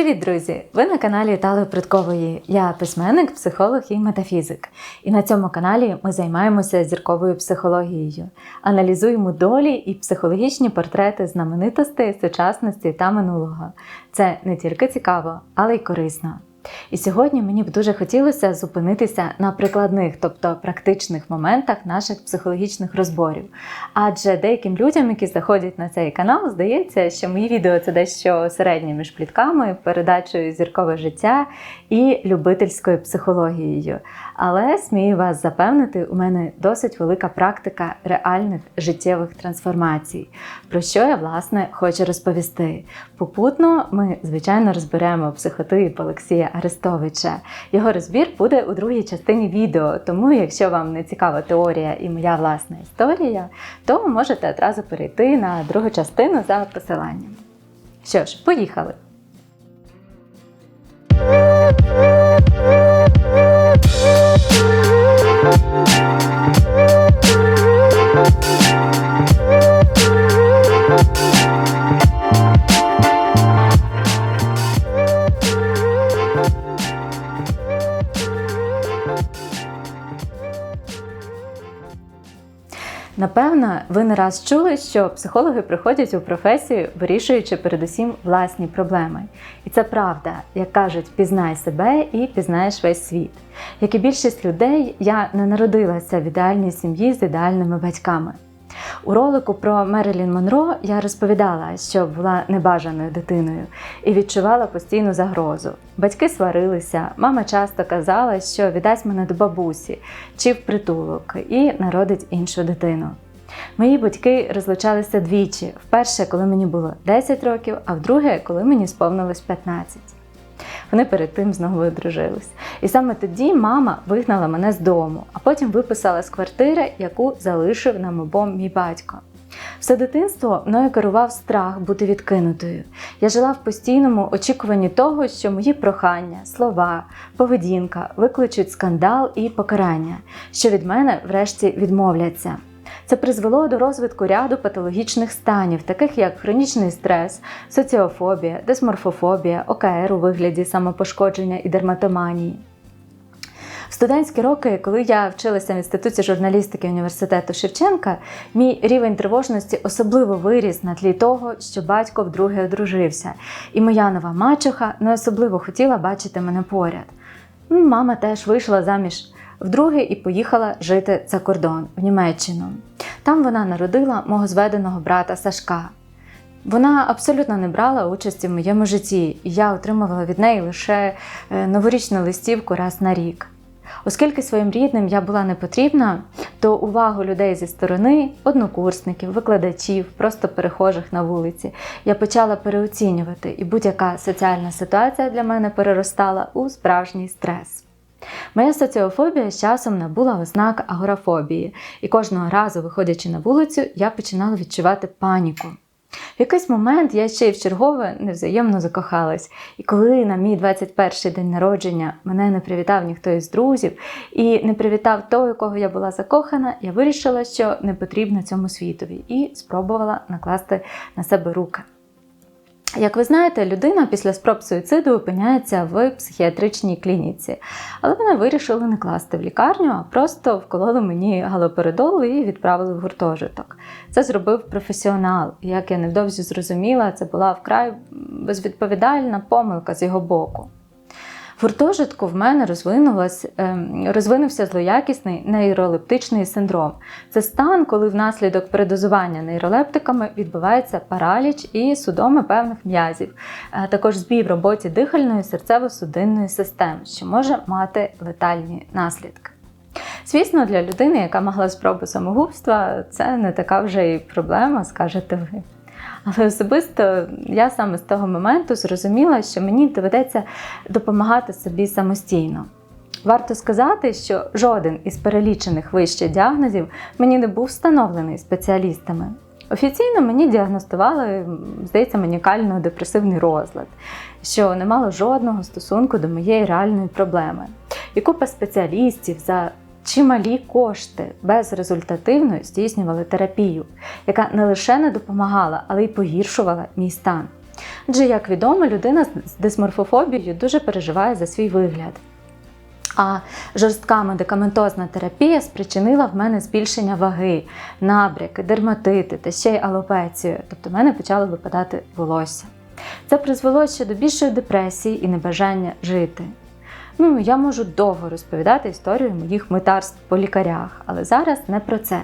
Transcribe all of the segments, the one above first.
Привіт, друзі! Ви на каналі Тали Приткової. Я письменник, психолог і метафізик. І на цьому каналі ми займаємося зірковою психологією, аналізуємо долі і психологічні портрети знаменитостей, сучасності та минулого. Це не тільки цікаво, але й корисно. І сьогодні мені б дуже хотілося зупинитися на прикладних, тобто практичних моментах наших психологічних розборів. Адже деяким людям, які заходять на цей канал, здається, що мої відео це дещо середнє між плітками, передачею зіркове життя і любительською психологією. Але смію вас запевнити, у мене досить велика практика реальних життєвих трансформацій, про що я власне хочу розповісти. Попутно ми, звичайно, розберемо психотип Олексія Арестовича. Його розбір буде у другій частині відео. Тому, якщо вам не цікава теорія і моя власна історія, то можете одразу перейти на другу частину за посиланням. Що ж, поїхали! Напевно, ви не раз чули, що психологи приходять у професію, вирішуючи передусім власні проблеми. І це правда, як кажуть, пізнай себе і пізнаєш весь світ. Як і більшість людей, я не народилася в ідеальній сім'ї з ідеальними батьками. У ролику про Мерилін Монро я розповідала, що була небажаною дитиною і відчувала постійну загрозу. Батьки сварилися, мама часто казала, що віддасть мене до бабусі чи в притулок і народить іншу дитину. Мої батьки розлучалися двічі: вперше, коли мені було 10 років, а вдруге, коли мені сповнилось 15. Вони перед тим знову одружились. І саме тоді мама вигнала мене з дому, а потім виписала з квартири, яку залишив нам обом мій батько. Все дитинство мною керував страх бути відкинутою. Я жила в постійному очікуванні того, що мої прохання, слова, поведінка викличуть скандал і покарання, що від мене врешті відмовляться. Це призвело до розвитку ряду патологічних станів, таких як хронічний стрес, соціофобія, дисморфофобія, ОКР у вигляді самопошкодження і дерматоманії. В студентські роки, коли я вчилася в інституті журналістики університету Шевченка, мій рівень тривожності особливо виріс на тлі того, що батько вдруге одружився, і моя нова мачуха не особливо хотіла бачити мене поряд. Мама теж вийшла заміж вдруге і поїхала жити за кордон в Німеччину. Там вона народила мого зведеного брата Сашка. Вона абсолютно не брала участі в моєму житті, і я отримувала від неї лише е, новорічну листівку раз на рік. Оскільки своїм рідним я була не потрібна, то увагу людей зі сторони, однокурсників, викладачів, просто перехожих на вулиці, я почала переоцінювати, і будь-яка соціальна ситуація для мене переростала у справжній стрес. Моя соціофобія з часом набула ознак агорафобії, і кожного разу, виходячи на вулицю, я починала відчувати паніку. В якийсь момент я ще й в чергове невзаємно закохалась, і коли на мій 21-й день народження мене не привітав ніхто із друзів і не привітав того, якого я була закохана, я вирішила, що не потрібно цьому світові, і спробувала накласти на себе руки. Як ви знаєте, людина після спроб суїциду опиняється в психіатричній клініці, але вони вирішили не класти в лікарню, а просто вкололи мені галоперидол і відправили в гуртожиток. Це зробив професіонал. Як я невдовзі зрозуміла, це була вкрай безвідповідальна помилка з його боку. Гуртожитку в мене ем, розвинувся злоякісний нейролептичний синдром. Це стан, коли внаслідок передозування нейролептиками відбувається параліч і судоми певних м'язів, також збій в роботі дихальної серцево-судинної системи, що може мати летальні наслідки. Звісно, для людини, яка могла спробу самогубства, це не така вже і проблема, скажете ви. Але особисто я саме з того моменту зрозуміла, що мені доведеться допомагати собі самостійно. Варто сказати, що жоден із перелічених вище діагнозів мені не був встановлений спеціалістами. Офіційно мені діагностували, здається, манікально-депресивний розлад, що не мало жодного стосунку до моєї реальної проблеми. І купа спеціалістів за чималі кошти безрезультативно здійснювали терапію, яка не лише не допомагала, але й погіршувала мій стан. Адже, як відомо, людина з дисморфофобією дуже переживає за свій вигляд. А жорстка медикаментозна терапія спричинила в мене збільшення ваги, набряки, дерматити та ще й алопецію, тобто в мене почало випадати волосся. Це призвело ще до більшої депресії і небажання жити. Ну, я можу довго розповідати історію моїх митарств по лікарях, але зараз не про це.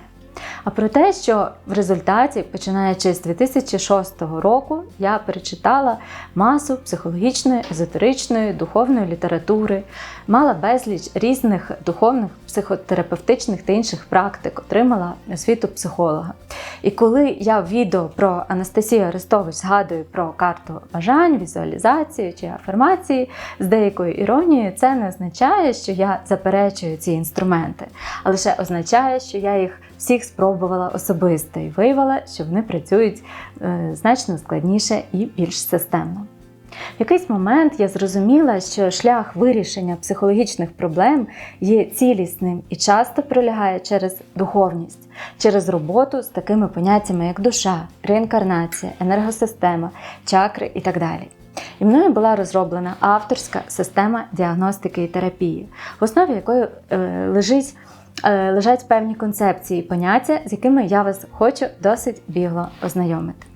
А про те, що в результаті, починаючи з 2006 року, я перечитала масу психологічної, езотеричної, духовної літератури, мала безліч різних духовних, психотерапевтичних та інших практик, отримала освіту психолога. І коли я в відео про Анастасію Арестович згадую про карту бажань, візуалізації чи афірмації з деякою іронією, це не означає, що я заперечую ці інструменти, а лише означає, що я їх всіх спробувала особисто і виявила, що вони працюють е, значно складніше і більш системно. В якийсь момент я зрозуміла, що шлях вирішення психологічних проблем є цілісним і часто пролягає через духовність, через роботу з такими поняттями, як душа, реінкарнація, енергосистема, чакри і так далі. І мною була розроблена авторська система діагностики і терапії, в основі якої е, лежить лежать певні концепції і поняття, з якими я вас хочу досить бігло ознайомити.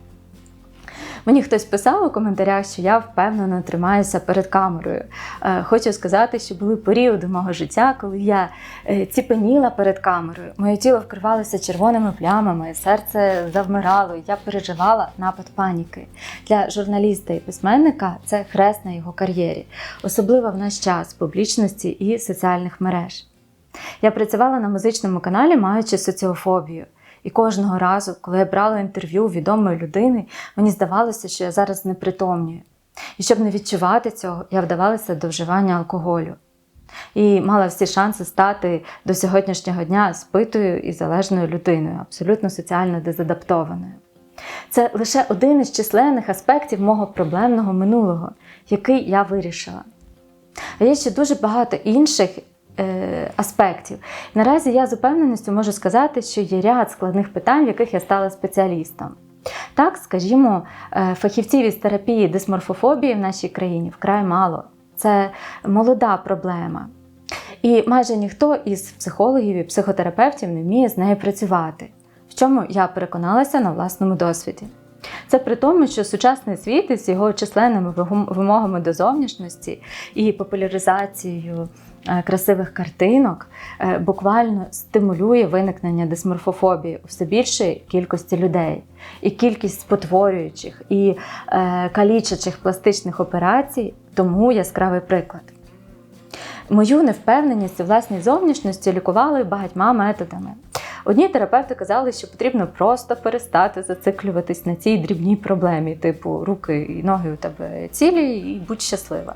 Мені хтось писав у коментарях, що я впевнено тримаюся перед камерою. Е, хочу сказати, що були періоди мого життя, коли я е, ціпеніла перед камерою. Моє тіло вкривалося червоними плямами, серце завмирало, я переживала напад паніки. Для журналіста і письменника це хрест на його кар'єрі, особливо в наш час публічності і соціальних мереж. Я працювала на музичному каналі, маючи соціофобію. І кожного разу, коли я брала інтерв'ю відомої людини, мені здавалося, що я зараз не притомнюю. І щоб не відчувати цього, я вдавалася до вживання алкоголю. І мала всі шанси стати до сьогоднішнього дня спитою і залежною людиною, абсолютно соціально дезадаптованою. Це лише один із численних аспектів мого проблемного минулого, який я вирішила. А є ще дуже багато інших, аспектів. Наразі я з упевненістю можу сказати, що є ряд складних питань, в яких я стала спеціалістом. Так, скажімо, е, фахівців із терапії дисморфофобії в нашій країні вкрай мало. Це молода проблема. І майже ніхто із психологів і психотерапевтів не вміє з нею працювати, в чому я переконалася на власному досвіді. Це при тому, що сучасний світ із його численними вимогами до зовнішності і популяризацією Е, красивих картинок е, буквально стимулює виникнення дисморфофобії у все більшої кількості людей. І кількість спотворюючих і е, калічачих пластичних операцій тому яскравий приклад. Мою невпевненість у власній зовнішності лікували багатьма методами. Одні терапевти казали, що потрібно просто перестати зациклюватись на цій дрібній проблемі, типу руки і ноги у тебе цілі, і будь щаслива.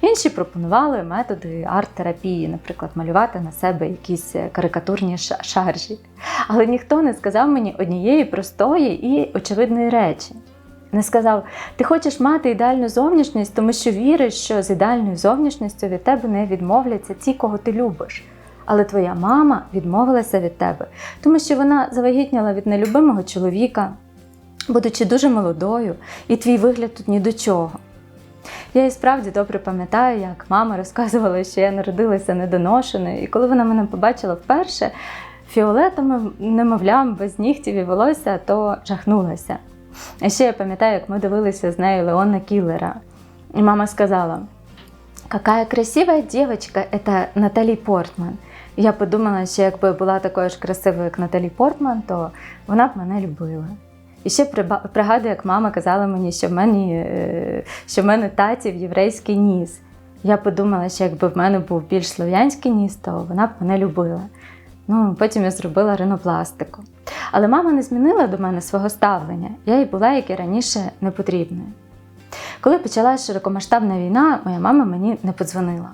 Інші пропонували методи арт-терапії, наприклад, малювати на себе якісь карикатурні шаржі. Але ніхто не сказав мені однієї простої і очевидної речі. Не сказав, ти хочеш мати ідеальну зовнішність, тому що віриш, що з ідеальною зовнішністю від тебе не відмовляться ті, кого ти любиш. Але твоя мама відмовилася від тебе, тому що вона завагітніла від нелюбимого чоловіка, будучи дуже молодою, і твій вигляд тут ні до чого. Я і справді добре пам'ятаю, як мама розказувала, що я народилася недоношеною, і коли вона мене побачила вперше фіолетовим немовлям без нігтів і волосся, то жахнулася. А ще я пам'ятаю, як ми дивилися з нею Леона Кіллера. І мама сказала: Какая красива дівчинка, це Наталі Портман. Я подумала, що якби була такою ж красивою, як Наталі Портман, то вона б мене любила. І ще пригадую, як мама казала мені, що в мене е, що в мене татів єврейський ніс. Я подумала, що якби в мене був більш слов'янський ніс, то вона б мене любила. Ну, Потім я зробила ринопластику. Але мама не змінила до мене свого ставлення, я їй була, як і раніше, непотрібною. Коли почалася широкомасштабна війна, моя мама мені не подзвонила.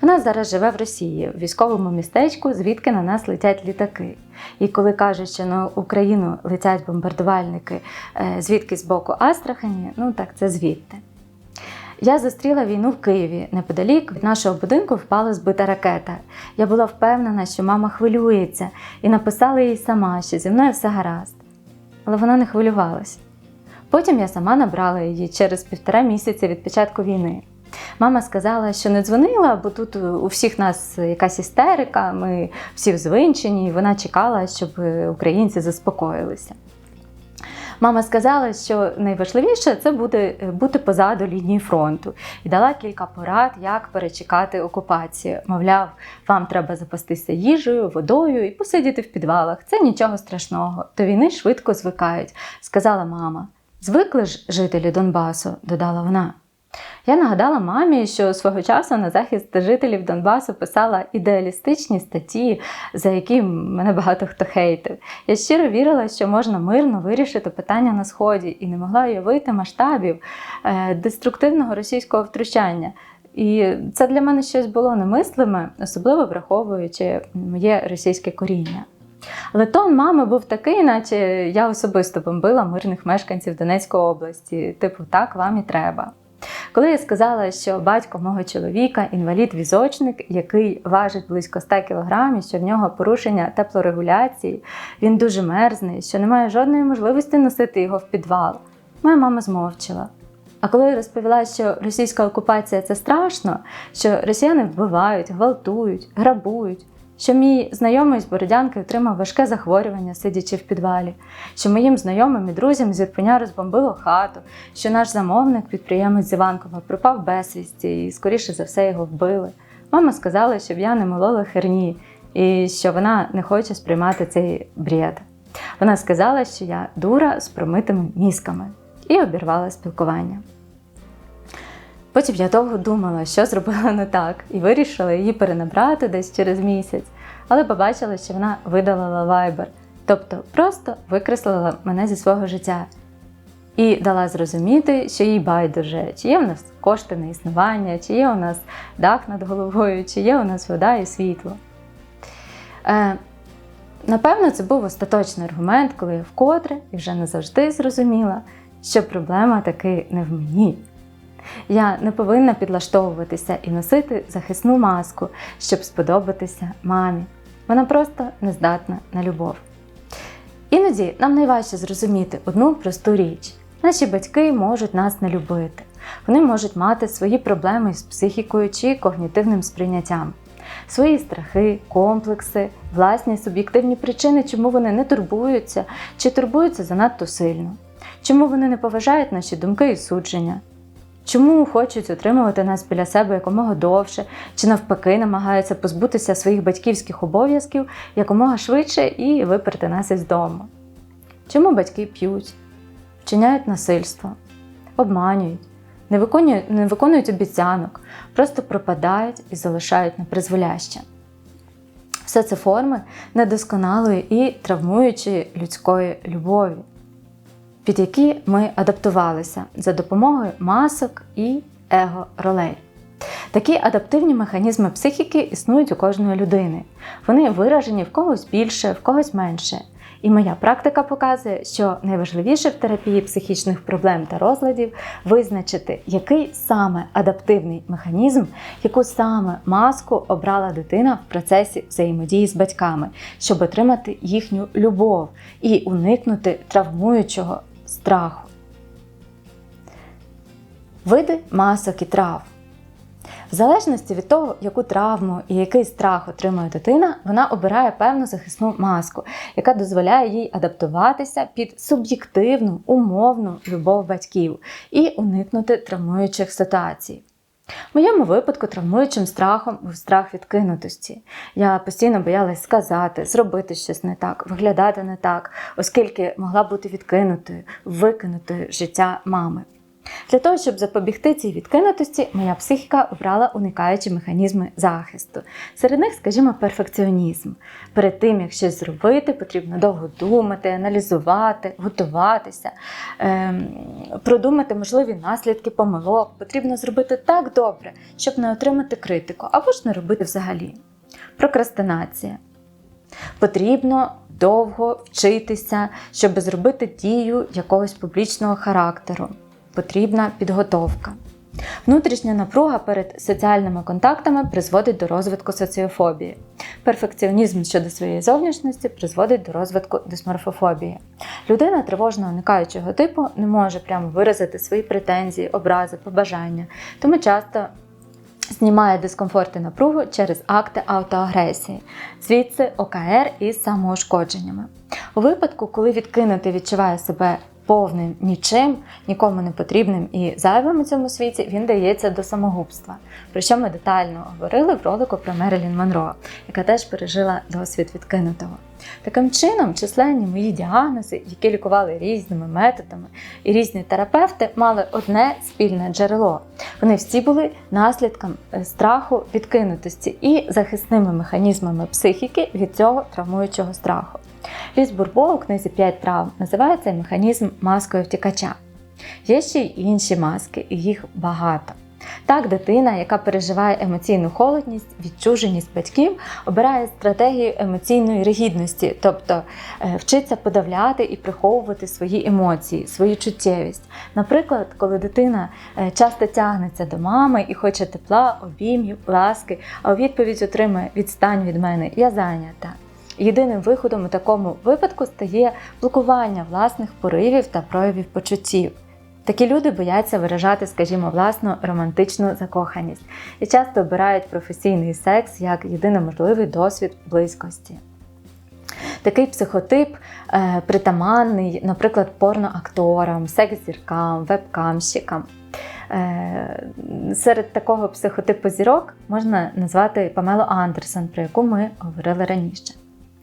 Вона зараз живе в Росії, в військовому містечку, звідки на нас летять літаки. І коли кажуть, що на Україну летять бомбардувальники е, звідки з боку Астрахані, ну так це звідти. Я зустріла війну в Києві. Неподалік від нашого будинку впала збита ракета. Я була впевнена, що мама хвилюється, і написала їй сама, що зі мною все гаразд. Але вона не хвилювалась. Потім я сама набрала її через півтора місяці від початку війни. Мама сказала, що не дзвонила, бо тут у всіх нас якась істерика, ми всі взвинчені, і вона чекала, щоб українці заспокоїлися. Мама сказала, що найважливіше це буде бути позаду лінії фронту і дала кілька порад, як перечекати окупацію. Мовляв, вам треба запастися їжею, водою і посидіти в підвалах. Це нічого страшного. До війни швидко звикають, сказала мама. Звикли ж жителі Донбасу, додала вона. Я нагадала мамі, що свого часу на захист жителів Донбасу писала ідеалістичні статті, за які мене багато хто хейтив. Я щиро вірила, що можна мирно вирішити питання на сході, і не могла уявити масштабів е, деструктивного російського втручання. І це для мене щось було немислиме, особливо враховуючи моє російське коріння. Але тон мами був такий, наче я особисто бомбила мирних мешканців Донецької області. Типу, так вам і треба. Коли я сказала, що батько мого чоловіка інвалід-візочник, який важить близько 100 кг, що в нього порушення теплорегуляції, він дуже мерзний, що немає жодної можливості носити його в підвал, моя мама змовчала. А коли я розповіла, що російська окупація це страшно, що росіяни вбивають, гвалтують, грабують, що мій знайомий з Бородянки отримав важке захворювання, сидячи в підвалі, що моїм знайомим і друзям з Ірпеня розбомбило хату, що наш замовник, підприємець з Іванкова, пропав безвісті і, скоріше за все, його вбили. Мама сказала, щоб я не молола херні і що вона не хоче сприймати цей бред. Вона сказала, що я дура з промитими мізками, і обірвала спілкування. Потім я довго думала, що зробила не так, і вирішила її перенабрати десь через місяць, але побачила, що вона видалила вайбер, тобто просто викреслила мене зі свого життя і дала зрозуміти, що їй байдуже, чи є у нас кошти на існування, чи є у нас дах над головою, чи є у нас вода і світло. Е, Напевно, це був остаточний аргумент, коли я вкотре і вже не завжди зрозуміла, що проблема таки не в мені. Я не повинна підлаштовуватися і носити захисну маску, щоб сподобатися мамі. Вона просто не здатна на любов. Іноді нам найважче зрозуміти одну просту річ: наші батьки можуть нас не любити, вони можуть мати свої проблеми з психікою чи когнітивним сприйняттям, свої страхи, комплекси, власні суб'єктивні причини, чому вони не турбуються чи турбуються занадто сильно, чому вони не поважають наші думки і судження. Чому хочуть отримувати нас біля себе якомога довше, чи навпаки намагаються позбутися своїх батьківських обов'язків якомога швидше і виперти нас із дому? Чому батьки п'ють, вчиняють насильство, обманюють, не виконують, не виконують обіцянок, просто пропадають і залишають на призволяще? Все це форми недосконалої і травмуючої людської любові під які ми адаптувалися за допомогою масок і его-ролей. Такі адаптивні механізми психіки існують у кожної людини. Вони виражені в когось більше, в когось менше. І моя практика показує, що найважливіше в терапії психічних проблем та розладів визначити, який саме адаптивний механізм, яку саме маску обрала дитина в процесі взаємодії з батьками, щоб отримати їхню любов і уникнути травмуючого страху. Види масок і трав. В залежності від того, яку травму і який страх отримує дитина, вона обирає певну захисну маску, яка дозволяє їй адаптуватися під суб'єктивну, умовну любов батьків і уникнути травмуючих ситуацій. В моєму випадку травмуючим страхом був страх відкинутості. Я постійно боялась сказати, зробити щось не так, виглядати не так, оскільки могла бути відкинутою, викинутою життя мами. Для того, щоб запобігти цій відкинутості, моя психіка обрала уникаючі механізми захисту. Серед них, скажімо, перфекціонізм. Перед тим, як щось зробити, потрібно довго думати, аналізувати, готуватися, ем, продумати можливі наслідки помилок. Потрібно зробити так добре, щоб не отримати критику, або ж не робити взагалі. Прокрастинація. Потрібно довго вчитися, щоб зробити дію якогось публічного характеру потрібна підготовка. Внутрішня напруга перед соціальними контактами призводить до розвитку соціофобії. Перфекціонізм щодо своєї зовнішності призводить до розвитку дисморфофобії. Людина тривожно уникаючого типу не може прямо виразити свої претензії, образи, побажання, тому часто знімає дискомфорт і напругу через акти автоагресії, звідси ОКР із самоушкодженнями. У випадку, коли відкинути відчуває себе повним нічим, нікому не потрібним і зайвим у цьому світі, він дається до самогубства, про що ми детально говорили в ролику про Мерилін Монро, яка теж пережила досвід відкинутого. Таким чином, численні мої діагнози, які лікували різними методами, і різні терапевти мали одне спільне джерело. Вони всі були наслідком е, страху відкинутості і захисними механізмами психіки від цього травмуючого страху. Ліс Бурбо у книзі «5 травм називає цей механізм маскою втікача. Є ще й інші маски, і їх багато. Так, дитина, яка переживає емоційну холодність, відчуженість батьків, обирає стратегію емоційної ригідності, тобто е, вчиться подавляти і приховувати свої емоції, свою чуттєвість. Наприклад, коли дитина е, часто тягнеться до мами і хоче тепла, обіймів, ласки, а у відповідь отримує відстань від мене, я зайнята. Єдиним виходом у такому випадку стає блокування власних поривів та проявів почуттів. Такі люди бояться виражати, скажімо, власну романтичну закоханість і часто обирають професійний секс як єдино можливий досвід близькості. Такий психотип е, притаманний, наприклад, порноакторам, секс-зіркам, вебкамщикам. Е, серед такого психотипу зірок можна назвати Памелу Андерсон, про яку ми говорили раніше.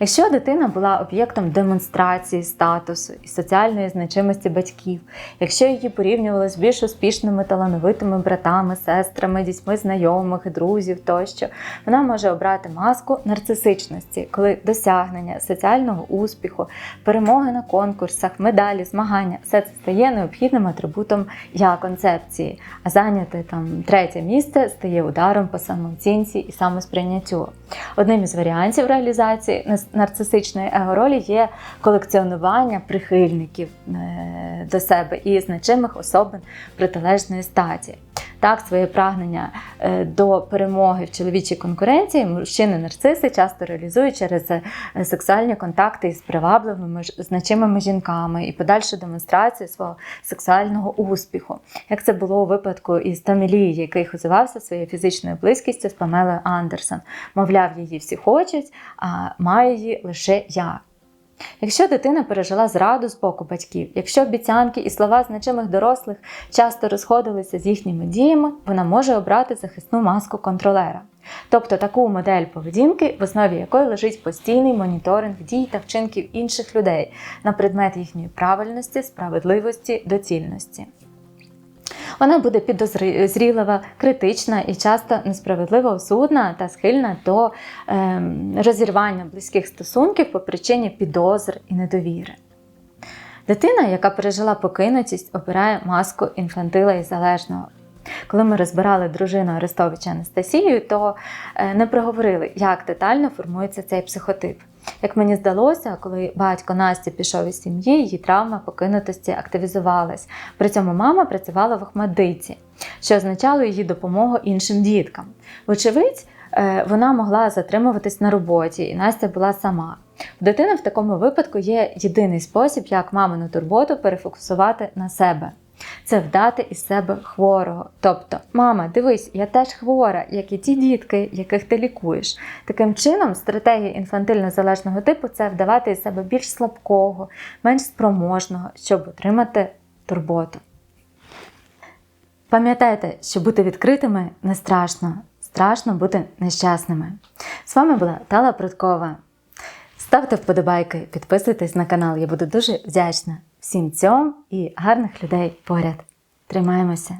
Якщо дитина була об'єктом демонстрації статусу і соціальної значимості батьків, якщо її порівнювали з більш успішними талановитими братами, сестрами, дітьми знайомих, друзів тощо, вона може обрати маску нарцисичності, коли досягнення соціального успіху, перемоги на конкурсах, медалі, змагання все це стає необхідним атрибутом я концепції, а зайняти там третє місце стає ударом по самооцінці і самосприйняттю. Одним із варіантів реалізації нарцисичної егоролі є колекціонування прихильників е, до себе і значимих особин протилежної статі. Так, своє прагнення е, до перемоги в чоловічій конкуренції мужчини нарциси часто реалізують через е, сексуальні контакти із привабливими значимими жінками і подальшу демонстрацію свого сексуального успіху. Як це було у випадку із Томілії, який хозувався своєю фізичною близькістю з Памелою Андерсон. Мовляв, її всі хочуть, а маю її лише я. Якщо дитина пережила зраду з боку батьків, якщо обіцянки і слова значимих дорослих часто розходилися з їхніми діями, вона може обрати захисну маску контролера. Тобто таку модель поведінки, в основі якої лежить постійний моніторинг дій та вчинків інших людей на предмет їхньої правильності, справедливості, доцільності. Вона буде підозрілива, критична і часто несправедливо осудна та схильна до е, розірвання близьких стосунків по причині підозр і недовіри. Дитина, яка пережила покинутість, обирає маску інфантила і залежного. Коли ми розбирали дружину Арестовича Анастасію, то е, не проговорили, як детально формується цей психотип. Як мені здалося, коли батько Насті пішов із сім'ї, її травма покинутості активізувалась. При цьому мама працювала в Охмадиті, що означало її допомогу іншим діткам. Вочевидь, е, вона могла затримуватись на роботі, і Настя була сама. У дитини в такому випадку є єдиний спосіб, як мамину турботу перефокусувати на себе це вдати із себе хворого. Тобто, мама, дивись, я теж хвора, як і ті дітки, яких ти лікуєш. Таким чином, стратегія інфантильно-залежного типу це вдавати із себе більш слабкого, менш спроможного, щоб отримати турботу. Пам'ятайте, що бути відкритими не страшно, страшно бути нещасними. З вами була Тала Прудкова. Ставте вподобайки, підписуйтесь на канал, я буду дуже вдячна всім цьом і гарних людей поряд. Тримаємося!